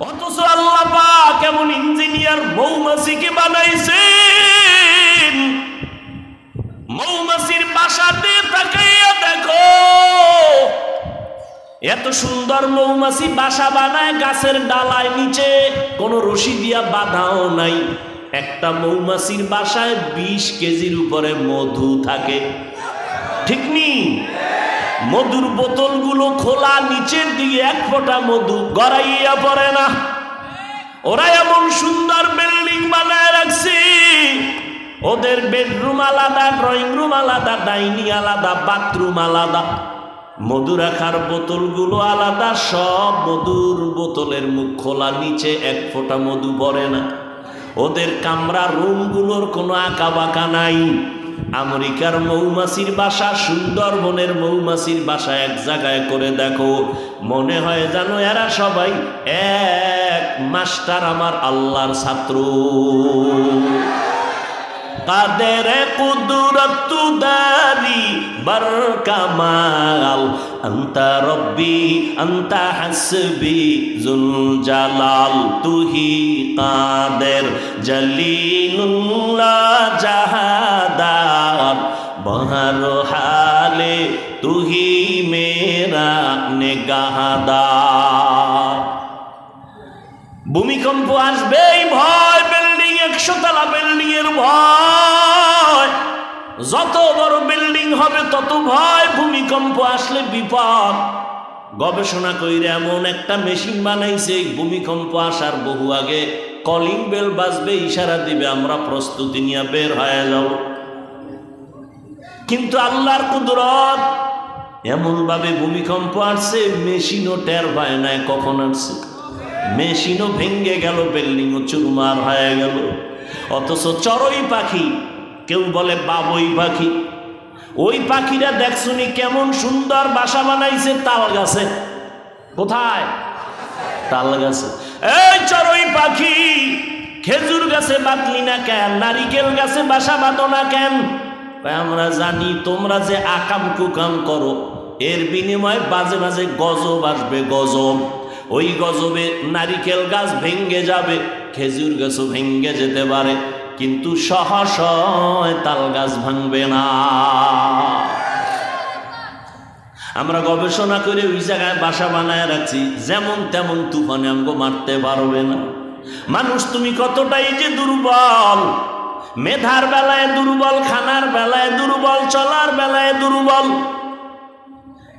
অথচ আল্লাহ পাক এমন ইঞ্জিনিয়ার মৌমাছিকে বানাইছেন। মৌমাছির বাসাতে তাকাইয়া দেখো, এত সুন্দর মৌমাছি বাসা বানায়, গাছের ডালায় নিচে কোনো রশি দিয়া বাঁধাও নাই। একটা মৌমাছির বাসায় বিশ কেজির উপরে মধু থাকে। ঠিক নি? মধুর বোতলগুলো খোলা নিচের দিকে এক ফোঁটা মধু গড়াইয়া পড়ে না। ওরা এমন সুন্দর বিল্ডিং বানায় রাখছে। ওদের বেডরুম আলাদা, ড্রয়িং রুম আলাদা, ডাইনিং আলাদা, বাথরুম আলাদা। মধু রাখার বোতলগুলো আলাদা, সব মধুর বোতলের মুখ খোলা, নিচে এক ফোঁটা মধু পড়ে না। ওদের কামরা রুমগুলোর কোনো আঁকা বাঁকা নাই। আমেরিকার মৌমাছির বাসা, সুন্দরবনের মৌমাছির বাসা এক জায়গায় করে দেখো। মনে হয় জানো এরা সবাই এক মাস্টার আমার আল্লাহর ছাত্র। কাদের কুদরত দারি বার কামাল আন্তা রব্বি, আন্তা হাসবি জুল জালাল তুহি কাদের, জলিলুল্লাহ জাহাদার, বহর হালে তুহি মেরা নেগাহাদার। ভূমিকম্প আসবেই ভয়, বিল্ডিং একশো তলা বিল্ডিং এর ভয়। যত বড় বিল্ডিং হবে, তত ভয় ভূমিকম্প আসলে বিপদ। গবেষণা কইরে এমন একটা মেশিন বানাইছে ভূমিকম্প আসার বহু আগে কলিং বেল বাজবে, ইশারা দিবে, আমরা প্রস্তুতি নিয়ে বের হয়ে যাব। কিন্তু আল্লাহর কুদরত এমন ভাবে ভূমিকম্প আসছে মেশিনও টের পায় নাই কখন আসছে? মেশিনও ভেঙ্গে গেল বিল্ডিংও চুরমার হয়ে গেল। অথচ চড়ই পাখি কেউ বলে বাবই পাখি। ওই পাখিরা দেখছুনি কেমন সুন্দর বাসা বানাইছে তাল গাছে। কোথায়? তাল গাছে। এই চড়ই পাখি, খেজুর গাছে বাতলি না কেন? নারিকেল গাছে বাসা বাঁধো না কেন? আমরা জানি, তোমরা যে আকাম কুকাম করো, এর বিনিময়ে বাজে বাজে গজব আসবে, গজব। ওই গজবে নারিকেল গাছ ভেঙ্গে যাবে, খেজুর গাছও ভেঙ্গে যেতে পারে। কিন্তু সহসয় তাল গাছ ভাঙবে না। আমরা গবেষণা করে ওই জায়গায় বাসা বানায় রাখছি, যেমন তেমন তুফানে আমগো মারতে পারবে না। মানুষ, তুমি কতটাই যে দুর্বল! মেধার বেলায় দুর্বল, খানার বেলায় দুর্বল, চলার বেলায় দুর্বল।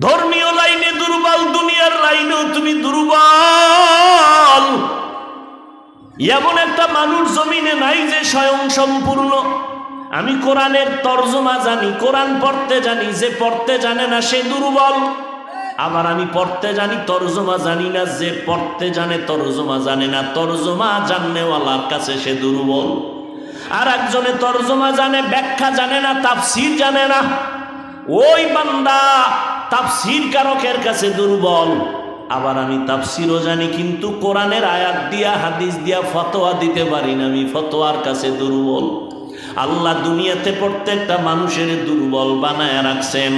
ধর্মীয় লাইনে দুর্বল, দুনিয়ার লাইনেও তুমি দুর্বল। এমন একটা মানুষ জমিনে নাই যে স্বয়ং সম্পূর্ণ। আমি কোরআনের তর্জমা জানি, কোরআন পড়তে জানি, যে পড়তে জানে না সে দুর্বল। আবার আমি পড়তে জানি, তর্জমা জানি না, যে পড়তে জানে, তর্জমা জানে না। তর্জমা জাননেওয়ালার কাছে সে দুর্বল। আর একজনে তর্জমা জানে, ব্যাখ্যা জানে না, তাফসির জানে না। ওই বান্দা তাফসির কারকের কাছে দুর্বল। আবার আমি তাফসিরও জানি, কিন্তু কোরআনের আয়াত দিয়া, হাদিস দিয়া ফতোয়া দিতে পারি না। আমি ফতোয়ার কাছে দুর্বল। আল্লাহ দুনিয়াতে প্রত্যেকটা মানুষের দুর্বল বানায় রাখছেন।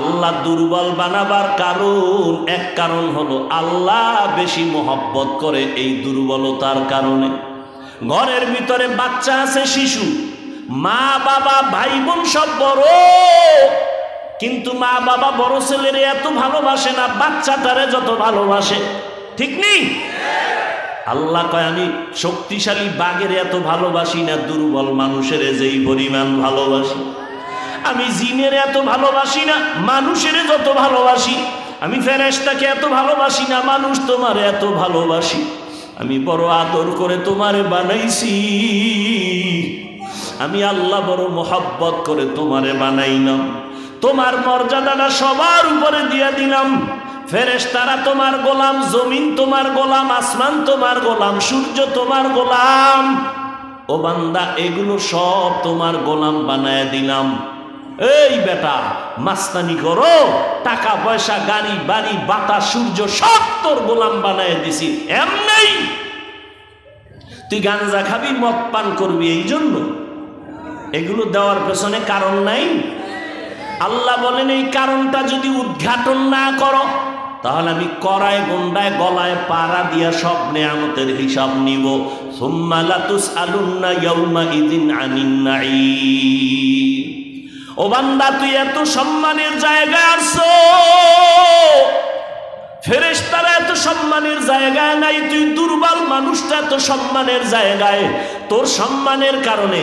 আল্লাহ দুর্বল বানাবার কারণ, এক কারণ হলো আল্লাহ বেশি মোহব্বত করে এই দুর্বলতার কারণে। ঘরের ভিতরে বাচ্চা আছে, শিশু। মা, বাবা, ভাই বোন সব বড়। কিন্তু মা বাবা বড় ছেলের এত ভালোবাসে না, বাচ্চাটারে যত ভালোবাসে। ঠিক নেই আল্লাহ কয়, আমি শক্তিশালী বাঘের এত ভালোবাসি না, দুর্বল মানুষের যেই পরিমাণ ভালোবাসি। আমি জিনের এত ভালোবাসি না, মানুষের যত ভালোবাসি। আমি ফেরেশতাকে এত ভালোবাসি না, মানুষ তোমার এত ভালোবাসি। আমি বড় আদর করে তোমারে বানাইছি। আমি আল্লাহ বড় মোহাব্বত করে তোমারে বানাইলাম। তোমার মর্যাদাটা সবার উপরে দিয়ে দিলাম। ফেরেশ তারা তোমার গোলাম, জমিন তোমার গোলাম, আসমান তোমার গোলাম, সূর্য তোমার গোলাম। ও বান্দা, এগুলো সব তোমার গোলাম বানায় দিলাম। এই বেটা, মাস্তানি করো, টাকা, পয়সা, গাড়ি, বাড়ি বাতা সূর্য, সব তোর গোলাম বানায় দিছি। এমনি তুই গাঞ্জা খাবি, মদ পান করবি এই জন্য এগুলো দেওয়ার পেছনে কারণ নাই। আল্লাহ বলেন, এই কারণটা যদি উদ্ঘাটন না করো, তাহলে আমি করায় গন্ডায় গলায় পাড়া দিয়া সব নেয়ামতের হিসাব নিব। সুম্মা লাতুস আলুন্না ইয়াউমা ইদিন আনিন নাঈম। ও বান্দা, তুই এত সম্মানের জায়গায় আসছো? ফেরেশতারা এত সম্মানের জায়গায় নাই, তুই দুর্বল মানুষটা এত সম্মানের জায়গায়। তোর সম্মানের কারণে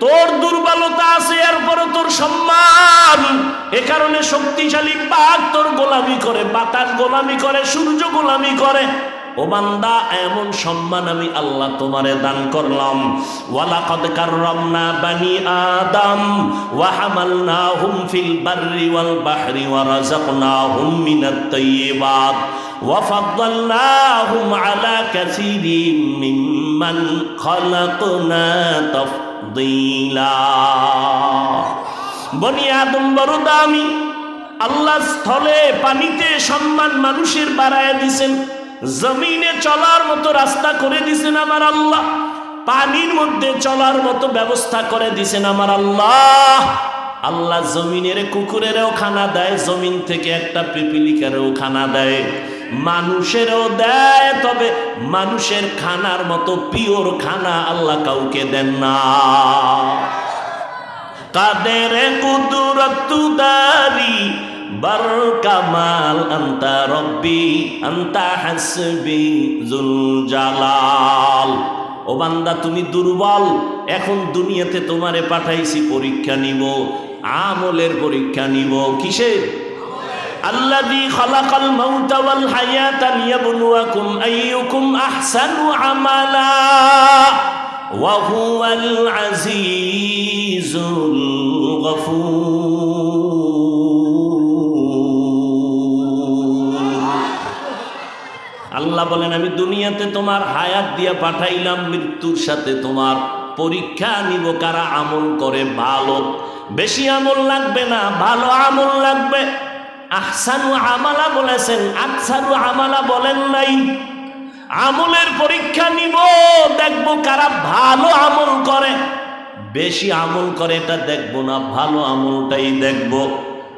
তোর দুর্বলতা আছে এরপরে তোর সম্মান। এ কারণে শক্তিশালী পাক তোর গোলামি করে, বাতাস গোলামি করে, সূর্য গোলামি করে। ও বান্দা, এমন সম্মান আমি আল্লাহ তোমারে দান করলাম। ওয়ালাকাদ কাররামনা বানি আদম, ওয়া হামালনাহুম ফিল বাররি ওয়াল বাহরি ওয়া রাযাকনাহুম মিনাত তাইয়্যিবাত ওয়া ফাদ্দালনাহুম আলা কাসীরিম মিম্মান খালাকনা তাফদীলা। বনি আদম বড় আল্লাহ স্থলে পানিতে সম্মান মানুষের বাড়ায় দিছেন। জমিনে চলার মতো রাস্তা করে দিছেন আমার আল্লাহ। পানির মধ্যে চলার মতো ব্যবস্থা করে দিছেন আমার আল্লাহ। আল্লাহ জমিনের কুকুরেরও খানা দেয়, জমিন থেকে একটা পিপিলিকারও খানা দেয়। মানুষেরও দেয়, তবে মানুষের খানার মতো পিওর খানা আল্লাহ কাউকে দেন না। কাদের কুদরতুদারি বর বারকামাল আন্তা রব্বি, আন্তা হাসবি জুল জালাল ও বান্দা, তুমি দুর্বল, এখন দুনিয়াতে তোমারে পাঠাইছি পরীক্ষা নিব, আমলের পরীক্ষা নিব। কিসের? আল্লাযী খালাকাল মাউতা ওয়াল হায়াতা লিয়াবলুয়াকুম আইয়ুকুম আহসানু আমালা, ওয়া হুয়াল আজিজুল গফুর। আল্লাহ বলেন, আমি দুনিয়াতে তোমার হায়াত দিয়া পাঠাইলাম, মৃত্যুর সাথে তোমার পরীক্ষা নিব, কারা আমল করে ভালো। বেশি আমল লাগবে না, ভালো আমল লাগবে। আহসানু আমালা বলেছেন আকসারু আমালা বলেন নাই। আমলের পরীক্ষা নিব, দেখব কারা ভালো আমল করে। বেশি আমল করে এটা দেখব না, ভালো আমলটাই দেখব।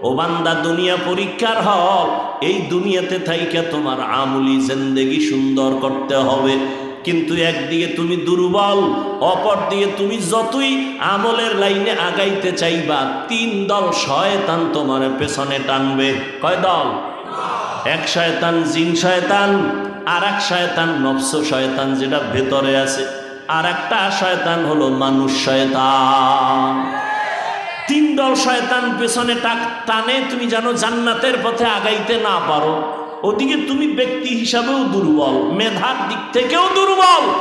ও বান্দা, দুনিয়া পরীক্ষার হল এই দুনিয়াতে থাইকা তোমার আমলি জিন্দেগি সুন্দর করতে হবে। কিন্তু একদিকে তুমি দুর্বল অপর দিকে তুমি যতই আমলের লাইনে আগাইতে চাইবা, তিন দল শয়তান তোমার পেছনে টানবে। কয় দল? এক শয়তান, জিন শয়তান আর এক শয়তান, নফস শয়তান যেটা ভেতরে আছে। আর একটা শয়তান হলো মানুষ শয়তান। তিন দল শয়তান পেছনে টাক- টানে, তুমি জানো জান্নাতের পথে আগাইতে না পারো। ওদিকে তুমি ব্যক্তি হিসাবেও দুর্বল, মেধার দিক থেকেও দুর্বল।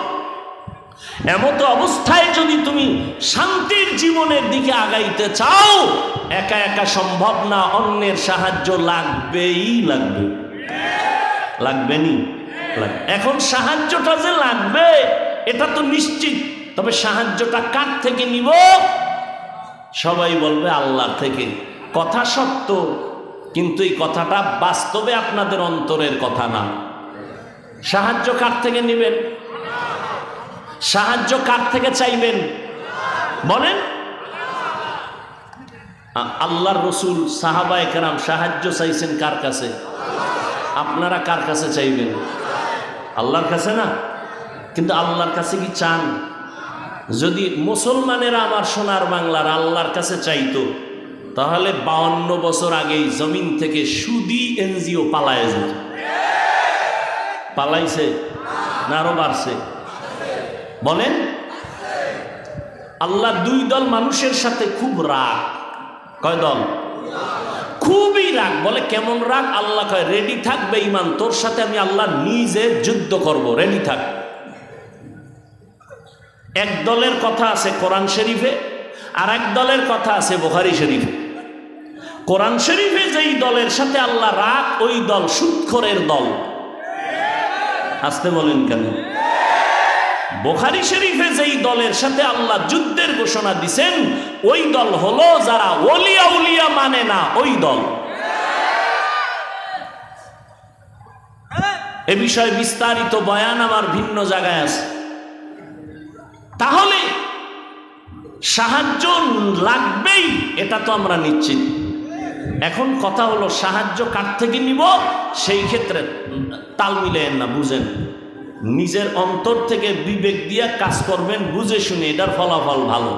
এমতো অবস্থায় যদি তুমি শান্তির জীবনের দিকে আগাইতে চাও, একা একা সম্ভব না, অন্যের সাহায্য লাগবেই লাগবে। লাগবে নি এখন সাহায্যটা যে লাগবে, এটা তো নিশ্চিত। তবে সাহায্যটা কার থেকে নিব? সবাই বলবে আল্লাহ থেকে। কথা সত্য, কিন্তু এই কথাটা বাস্তবে আপনাদের অন্তরের কথা না। সাহায্য কার থেকে নেবেন? সাহায্য কার থেকে চাইবেন? বলেন। আল্লাহর রসুল সাহাবা একরাম সাহায্য চাইছেন কার কাছে? আপনারা কার কাছে চাইবেন? আল্লাহর কাছে না? কিন্তু আল্লাহর কাছে কি চান? যদি মুসলমানেরা আমার সোনার বাংলার আল্লাহর কাছে চাইতো, তাহলে বাউন্ন বছর আগেই জমিন থেকে সুদি এনজিও পালায় যেত। পালাইছে না আরও বাড়ছে? বলেন। আল্লাহ দুই দল মানুষের সাথে খুব রাগ। কয় দল? খুবই রাগ। বলে কেমন রাগ? আল্লাহ কয় রেডি থাকবে ইমান, তোর সাথে আমি আল্লাহ নিজে যুদ্ধ করব। রেডি থাক। এক দলের কথা আছে কোরআন শরীফে, আর এক দলের কথা আছে বোখারি শরীফে। কোরআন শরীফে যেই দলের সাথে আল্লাহ রাগ, ওই দল সুৎখরের দল। আসতে বলেন কেন? বোখারি শরীফে যেই দলের সাথে আল্লাহ যুদ্ধের ঘোষণা দিছেন, ওই দল হলো যারা ওলিয়া উলিয়া মানে না, ওই দল। এ বিষয়ে বিস্তারিত বয়ান আমার ভিন্ন জায়গায় আছে। তাহলে সাহায্য লাগবেই, এটা তো আমরা নিশ্চিত। এখন কথা হলো, সাহায্য কার থেকে নিব? সেই ক্ষেত্রে তাল মিলেন না, বুঝেন। নিজের অন্তর থেকে বিবেক দিয়ে কাজ করবেন, বুঝে শুনে, এটার ফলাফল ভালো।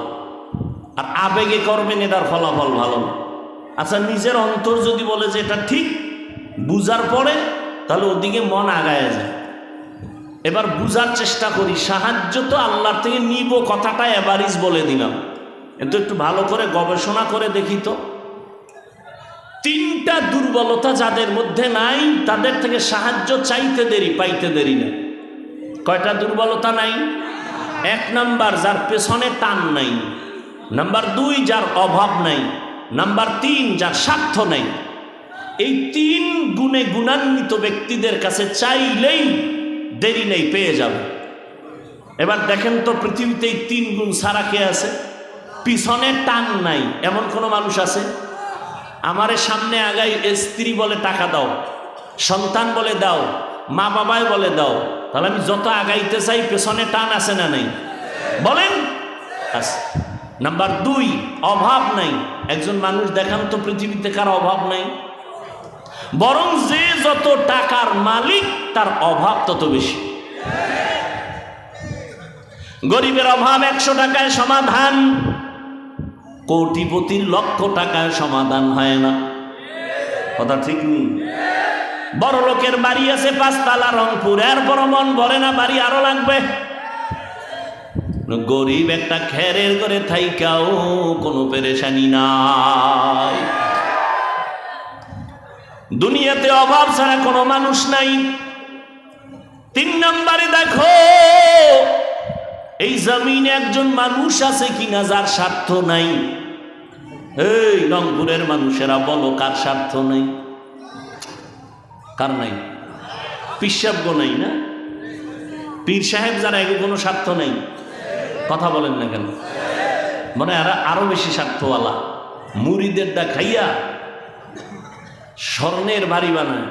আর আবেগে করবেন, এটার ফলাফল ভালো আচ্ছা নিজের অন্তর যদি বলে যে এটা ঠিক, বুঝার পরে তাহলে ওদিকে মন আগায় যায়। এবার বুঝার চেষ্টা করি, সাহায্য তো আল্লাহর থেকে নিব, কথাটা এবারিজ বলে দিলাম। কিন্তু একটু ভালো করে গবেষণা করে দেখি তো। তিনটা দুর্বলতা যাদের মধ্যে নাই, তাদের থেকে সাহায্য চাইতে দেরি, পাইতে দেরি না। কয়টা দুর্বলতা নাই? এক নাম্বার, যার পেছনে টান নাই। নাম্বার দুই, যার অভাব নাই। নাম্বার তিন, যার স্বার্থ নাই। এই তিন গুণে গুণান্বিত ব্যক্তিদের কাছে চাইলেই দেরি নেই, পেয়ে যাবে। এবার দেখেন তো পৃথিবীতে এই তিন গুণ সারা কে আছে? পিছনে টান নাই, এমন কোনো মানুষ আছে? আমারে সামনে আগাই স্ত্রী বলে টাকা দাও, সন্তান বলে দাও, মা বাবাই বলে দাও, তাহলে আমি যত আগাইতে চাই, পেছনে টান আছে না নাই? বলেন? নাম্বার দুই, অভাব নাই। একজন মানুষ দেখান তো পৃথিবীতে কার অভাব নাই। বরং যে যত টাকার মালিক, তার অভাব তত বেশি। গরিবের অভাব একশো টাকায় সমাধান, কোটিপতির লক্ষ টাকায় সমাধান হয় না। কথা ঠিক নেই বড় লোকের বাড়ি আছে পাঁচতলা রংপুর, এরপর মন ভরে না, বাড়ি আরও লাগবে। গরিব একটা খেরের করে থাইকাও কোনো পেরেশানি নাই। দুনিয়াতে অভাব ছাড়া কোনো মানুষ নাই। তিন নম্বরে দেখো, এই জমিনে একজন মানুষ আছে কিনা যার স্বার্থ নাই। এই রংপুরের মানুষেরা বলো, কার স্বার্থ নাই? কার নাই? পিসাব্য নাই না? পীর সাহেব যারা এগুলো কোনো স্বার্থ নেই। কথা বলেন না কেন? মানে এরা আরও বেশি স্বার্থওয়ালা। মুড়িদেরটা খাইয়া স্বর্ণের বাড়ি বানায়।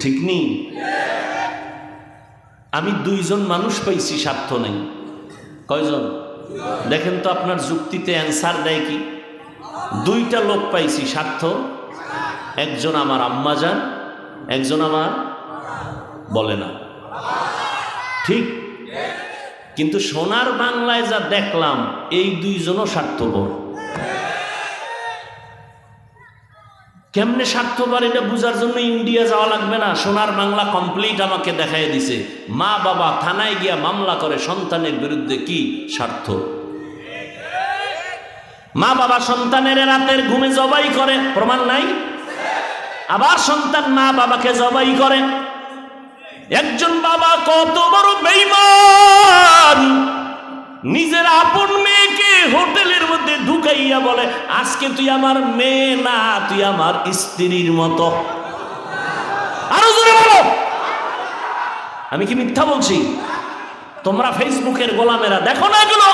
ঠিক নেই আমি দুইজন মানুষ পাইছি, স্বার্থ নেই। কয়জন? দেখেন তো আপনার যুক্তিতে অ্যান্সার দেয় কি? দুইটা লোক পাইছি, স্বার্থ। একজন আমার আম্মা যান, একজন আমার বলে না। ঠিক? কিন্তু সোনার বাংলায় যা দেখলাম, এই দুইজনও স্বার্থপর। কেমনে স্বার্থপর এটা বোঝার জন্য ইন্ডিয়া যাওয়া লাগবে না? সোনার বাংলা কমপ্লিট আমাকে দেখাই দিছে। মা বাবা থানায় গিয়া মামলা করে, সন্তানের বিরুদ্ধে কি স্বার্থ? মা বাবা সন্তানের রাতের ঘুমে জবাই করে, প্রমাণ নাই? আবার সন্তান মা বাবাকে জবাই করে। একজন বাবা কত বড় বেইমান নিজের আপন মেয়েকে হোটেলের মধ্যে ঢুকাইয়া বলে, আজকে তুই আমার মেয়ে না, তুই আমার স্ত্রীর মতো। আরও জোরে বলো। আমি কি মিথ্যা বলছি? তোমরা ফেসবুকের গোলামেরা, দেখো না এগুলো।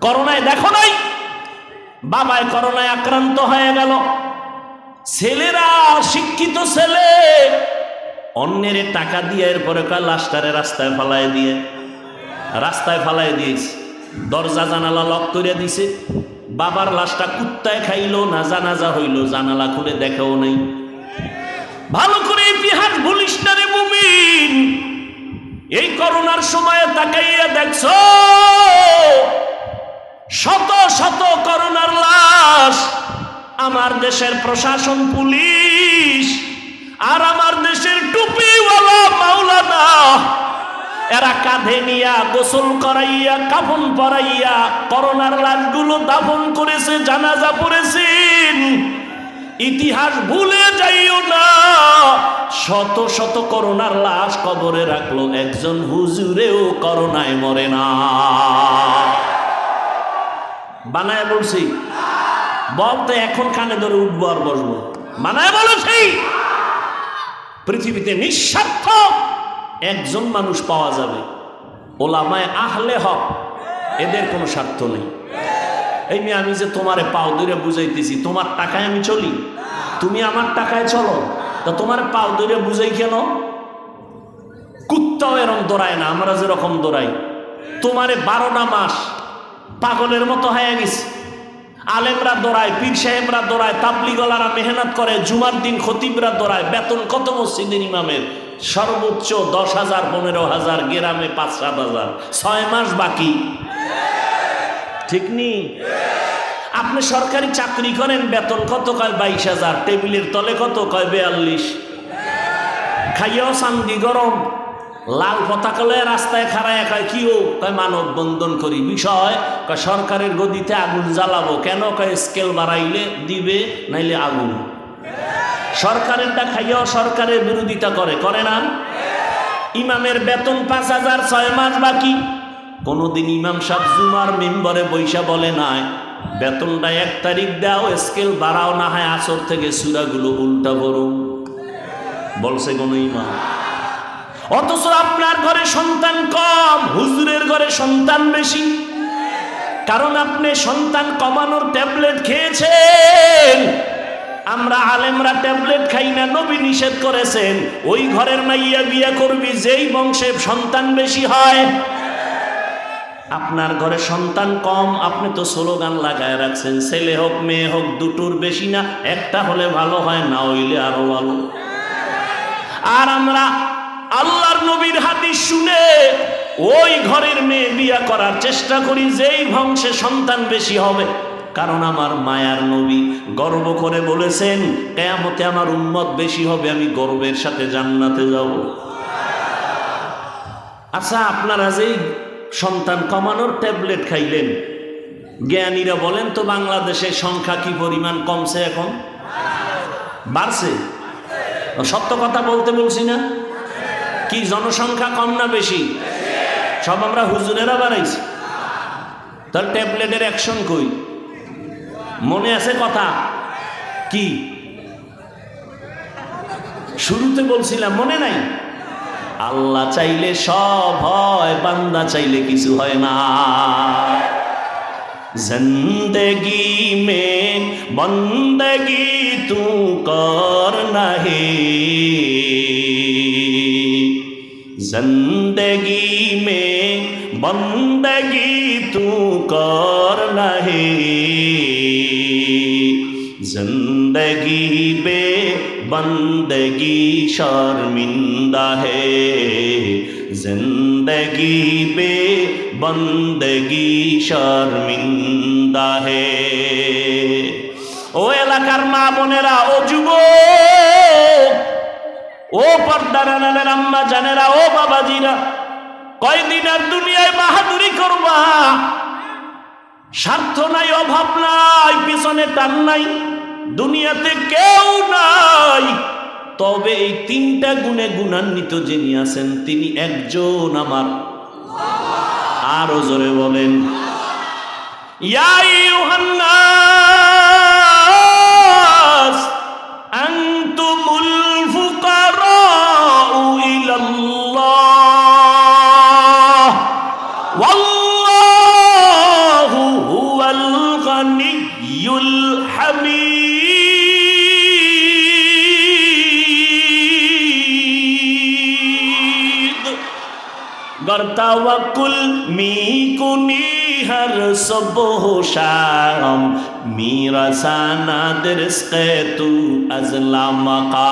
করোনায় দেখো নাই? বাবায় করোনায় আক্রান্ত হয়ে গেল। ছেলেরা, শিক্ষিত ছেলে। অন্যের টাকা দিয়ে এরপরে কয় লাস্টারে রাস্তায় ফালাই দিয়ে। রাস্তায় ফালাই দিয়েছে। দরজা জানালা লক করে দিছে। বাবার লাশটা কুত্তায় খাইলো না জানাজা হইল, জানালা খুলে দেখাও নাই। ভালো করে ইতিহাস ভুলিস না রে মুমিন। এই করোনার সময় তাকাইয়া দেখছ, শত শত করোনার লাশ আমার দেশের প্রশাসন, পুলিশ আর আমার দেশের টুপিওয়ালা মাওলানা এরা কাঁধে নিয়া গোসল করাইয়া, কাফন পরাইয়া করোনার লাশগুলো দাফন করেছে, জানাজা পড়েছেন ইতিহাস ভুলে যাইও না। শত শত করোনার লাশ কবরে রাখল, একজন হুজুরেও করোনায় মরে না। বানায় বলছি বলতে এখন কানে ধরে উঠবো আর বসবো। বানায় বলেছি পৃথিবীতে নিঃস্বার্থ একজন মানুষ পাওয়া যাবে। ওলামায় আহলে হক, এদের কোনো স্বার্থ নেই। এই মেয়ে, আমি যে তোমারে পাও দূরে বুঝাইতেছি, তোমার টাকায় আমি চলি? তুমি আমার টাকায় চলো? তা তোমার পাও দূরে বুঝাই কেন? কুত্তাও এরম দৌড়ায় না, আমরা যেরকম দৌড়াই। তোমারে বারোটা মাস পাগলের মতো হয়ে গেছে। আলেমরা দৌড়ায়, পীর সাহেবরা দৌড়ায়, তাবলিগলারা মেহনত করে, জুমার দিন খতিবরা দৌড়ায়, বেতন কত মসজিদের ইমামের? সর্বোচ্চ দশ হাজার, পনেরো হাজার, গ্রামে পাঁচ, সাত হাজার। ছয় মাস বাকি। ঠিক নি? আপনি সরকারি চাকরি করেন, বেতন কত কয়? বাইশ হাজার। টেবিলের তলে কত কয়? বেয়াল্লিশ। খাইয়াও চান্দি গরম। লাল পতাকা লয়ে রাস্তায় খাড়ায় কয়, কি ও? কয়, মানব বন্ধন করি। বিষয় সরকারের গদিতে আগুন জ্বালাবো। কেন? কয়, স্কেল বাড়াইলে দিবে, নাইলে আগুন। সরকারেরটা খাইয়াও সরকারের বিরোধিতা করে করে না? ইমামের বেতন পাঁচ হাজার ছয় মাস বাকি। কোনোদিন ইমাম সাহেব জুমার মেম্বরে বৈশা বলে নাই, বেতনটা এক তারিখ দাও স্কেল বাড়াও, না হয় আসর থেকে সুরাগুলো উল্টা বড় বলছে কোন ইমাম। অথচ আপনার ঘরে সন্তান কম, হুজুরের ঘরে সন্তান বেশি। কারণ আপনি সন্তান কমানোর ট্যাবলেট খেয়েছেন। আমরা আলেমরা ট্যাবলেট খাই না, নবী নিষেধ করেছেন, ওই ঘরের মাইয়া বিয়া করবি, যেই বংশে সন্তান বেশি হয়। আপনার ঘরে সন্তান কম, আপনি তো স্লোগান লাগায় রাখছেন, ছেলে হোক, মেয়ে হোক, দুটোর বেশি না, একটা হলে ভালো হয়, না হইলে আরও ভালো। আর আমরা আল্লাহর নবীর হাদিস শুনে ওই ঘরের মেয়ে বিয়া করার চেষ্টা করি, যেই বংশে সন্তান বেশি হবে। কারণ আমার মায়ার নবী গর্ব করে বলেছেন, কেয়ামতে আমার উন্মত বেশি হবে, আমি গর্বের সাথে জান্নাতে যাব। আচ্ছা আপনারা যেই সন্তান কমানোর ট্যাবলেট খাইলেন, জ্ঞানীরা বলেন তো বাংলাদেশের সংখ্যা কি পরিমাণ কমছে এখন? বাড়ছে? সত্য কথা বলতে বলছি না? কি জনসংখ্যা কম না বেশি? সব আমরা হুজুরেরা বাড়াইছি তার ট্যাবলেটের অ্যাকশন কই? মনে আছে কথা? কি? শুরুতে বলছিলাম, মনে নাই? আল্লাহ চাইলে সব হয়, বান্দা চাইলে কিছু হয় না। জিন্দগি মে বন্দগি তু কর নাহি। জিন্দগি মে বন্দগি তু কর নাহি। जिंदगी बे बंदगी शर्मिंदा है जिंदगी बे बंदगी शर्मिंदा है ও এলাকার মা বোনেরা ও যুব ও পর্দারানের আম্মা জানেরা ও বাবাজিরা কয়দিন আর দুনিয়ায় বাহাদুরি করবা স্বার্থ নাই অভাব নাই পিছনে টান নাই দুনিয়াতে কেউ নাই। তবে এই তিনটা গুণে গুণান্বিত যিনি আছেন, তিনি একজন আমার। আরও জোরে বলেন, ইয়া ইউহান্নাস শাম মিরা সানা দরস তু আজলা মাকাম।